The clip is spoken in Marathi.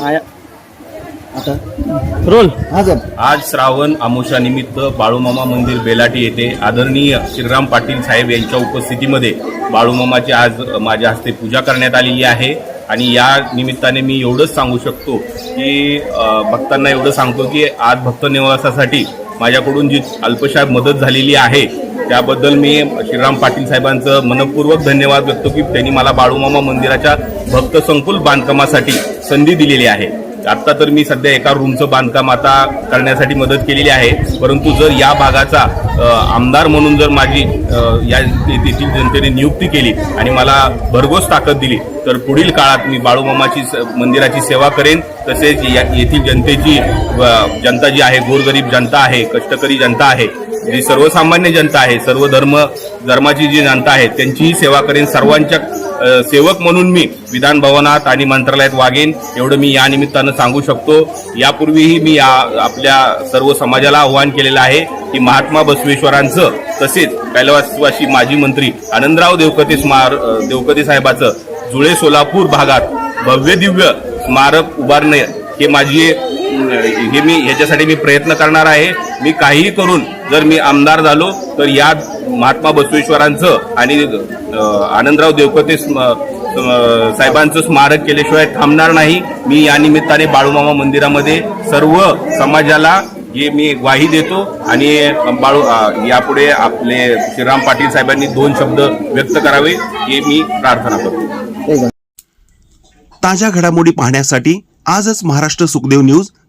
आया. आता. रोल. हा सर आज श्रावण आमोशा निमित्त बाळूमामा मंदिर बेलाटी येथे आदरणीय श्रीराम पाटील साहेब यांच्या उपस्थितीमध्ये बाळूमामाची आज माझ्या हस्ते पूजा करण्यात आलेली आहे. आणि या निमित्ताने मी एवढंच सांगू शकतो की भक्तांना एवढं सांगतो की आज भक्त निवासासाठी माझ्याकडून जी अल्पशा मदत झालेली आहे त्याबद्दल मी श्रीराम पाटील साहेबांचं मनपूर्वक धन्यवाद व्यक्त की त्यांनी मला बाळूमामा मंदिराच्या भक्त संकुल बांधकामासाठी संधी दिलेली आहे. आत्ता तर मी सध्या एका रूमचं बांधकाम आता करण्यासाठी मदत केलेली आहे. परंतु जर या भागाचा आमदार म्हणून जर माझी या तेथील जनतेने नियुक्ती केली आणि मला भरघोस ताकद दिली तर पुढील काळात मी बाळूमामाची स- मंदिराची सेवा करेन. तसेच या- येथील जनतेची जनता जी आहे गोरगरीब जनता आहे कष्टकरी जनता आहे जी सर्वसामान्य जनता आहे सर्व धर्म धर्माची जी जनता आहे त्यांचीही सेवा करेन. सर्वांच्या सेवक म्हणून मी विधान भवनात आणि मंत्रालयात वागेन एवढं मी या निमित्तानं सांगू शकतो. यापूर्वीही मी या आपल्या सर्व समाजाला आव्हान केलेलं आहे की महात्मा बसवेश्वरांचं तसेच कैलासवासी माजी मंत्री आनंदराव देवकते स्मार देवकते साहेबाचं जुळे सोलापूर भागात भव्य दिव्य स्मारक उभारणे हे माझी हे मी ह्याच्यासाठी मी प्रयत्न करणार आहे. मी काहीही करून जर मी आमदार झालो तर या महात्मा बसवेश्वरांचं आणि आनंदराव देवकते साहेबांचं स्मारक केल्याशिवाय थांबणार नाही. मी या निमित्ताने बाळूमामा मंदिरामध्ये सर्व समाजाला हे मी ग्वाही देतो आणि बाळू यापुढे आपले श्रीराम पाटील साहेबांनी दोन शब्द व्यक्त करावे हे मी प्रार्थना करतो. ताज्या घडामोडी पाहण्यासाठी आजच महाराष्ट्र सुखदेव न्यूज